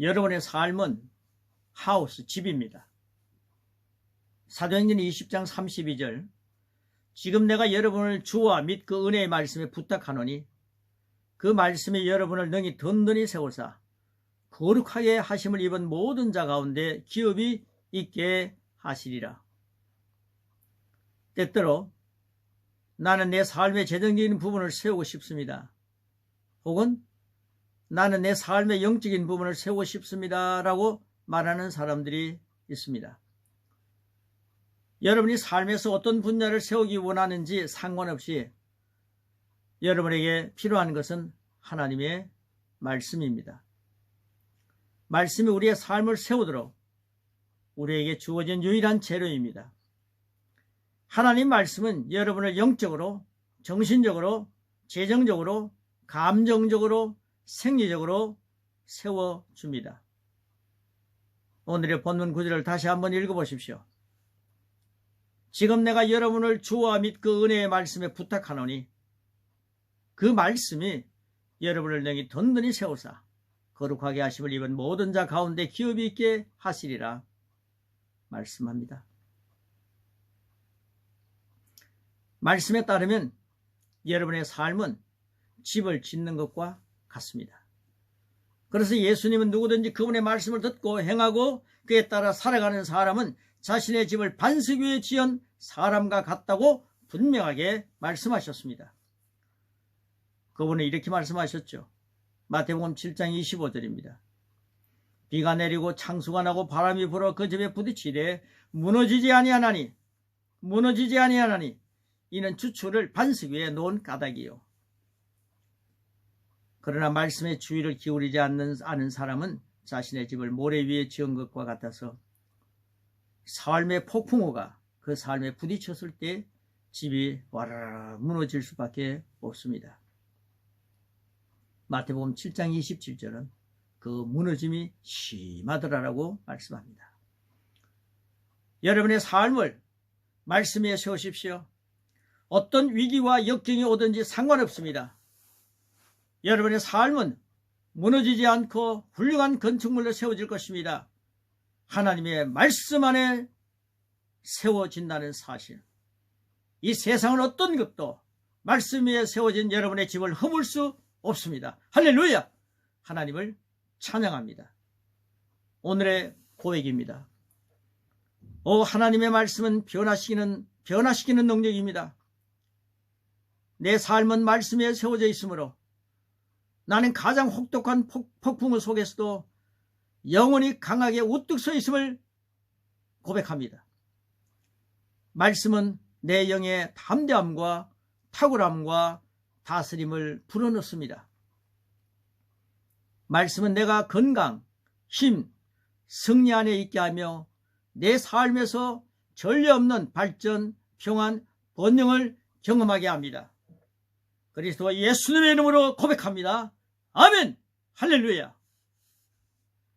여러분의 삶은 하우스, 집입니다. 사도행전 20장 32절 지금 내가 여러분을 주와 및 그 은혜의 말씀에 부탁하노니 그 말씀이 여러분을 능히 든든히 세우사 거룩하게 하심을 입은 모든 자 가운데 기업이 있게 하시리라. 때때로 나는 내 삶의 재정적인 부분을 세우고 싶습니다. 혹은 나는 내 삶의 영적인 부분을 세우고 싶습니다. 라고 말하는 사람들이 있습니다. 여러분이 삶에서 어떤 분야를 세우기 원하는지 상관없이 여러분에게 필요한 것은 하나님의 말씀입니다. 말씀이 우리의 삶을 세우도록 우리에게 주어진 유일한 재료입니다. 하나님 말씀은 여러분을 영적으로, 정신적으로, 재정적으로, 감정적으로, 생리적으로 세워줍니다. 오늘의 본문 구절을 다시 한번 읽어보십시오. 지금 내가 여러분을 주와 및 그 은혜의 말씀에 부탁하노니 그 말씀이 여러분을 능히 든든히 세우사 거룩하게 하심을 입은 모든 자 가운데 기업이 있게 하시리라 말씀합니다. 말씀에 따르면 여러분의 삶은 집을 짓는 것과 같습니다. 그래서 예수님은 누구든지 그분의 말씀을 듣고 행하고 그에 따라 살아가는 사람은 자신의 집을 반석 위에 지은 사람과 같다고 분명하게 말씀하셨습니다. 그분은 이렇게 말씀하셨죠. 마태복음 7장 25절입니다. 비가 내리고 창수가 나고 바람이 불어 그 집에 부딪히되 무너지지 아니하나니 무너지지 아니하나니 이는 주초를 반석 위에 놓은 까닭이요. 그러나 말씀에 주의를 기울이지 않는 아는 사람은 자신의 집을 모래 위에 지은 것과 같아서 삶의 폭풍우가 그 삶에 부딪혔을 때 집이 와라라 무너질 수밖에 없습니다. 마태복음 7장 27절은 그 무너짐이 심하더라라고 말씀합니다. 여러분의 삶을 말씀에 세우십시오. 어떤 위기와 역경이 오든지 상관없습니다. 여러분의 삶은 무너지지 않고 훌륭한 건축물로 세워질 것입니다. 하나님의 말씀 안에 세워진다는 사실. 이 세상은 어떤 것도 말씀 위에 세워진 여러분의 집을 허물 수 없습니다. 할렐루야! 하나님을 찬양합니다. 오늘의 고백입니다. 오 하나님의 말씀은 변화시키는 변화시키는 능력입니다. 내 삶은 말씀 에 세워져 있으므로 나는 가장 혹독한 폭풍우 속에서도 영원히 강하게 우뚝 서 있음을 고백합니다. 말씀은 내 영의 담대함과 탁월함과 다스림을 불어넣습니다. 말씀은 내가 건강, 힘, 승리 안에 있게 하며 내 삶에서 전례 없는 발전, 평안, 번영을 경험하게 합니다. 그리스도 예수님의 이름으로 고백합니다. 아멘! 할렐루야!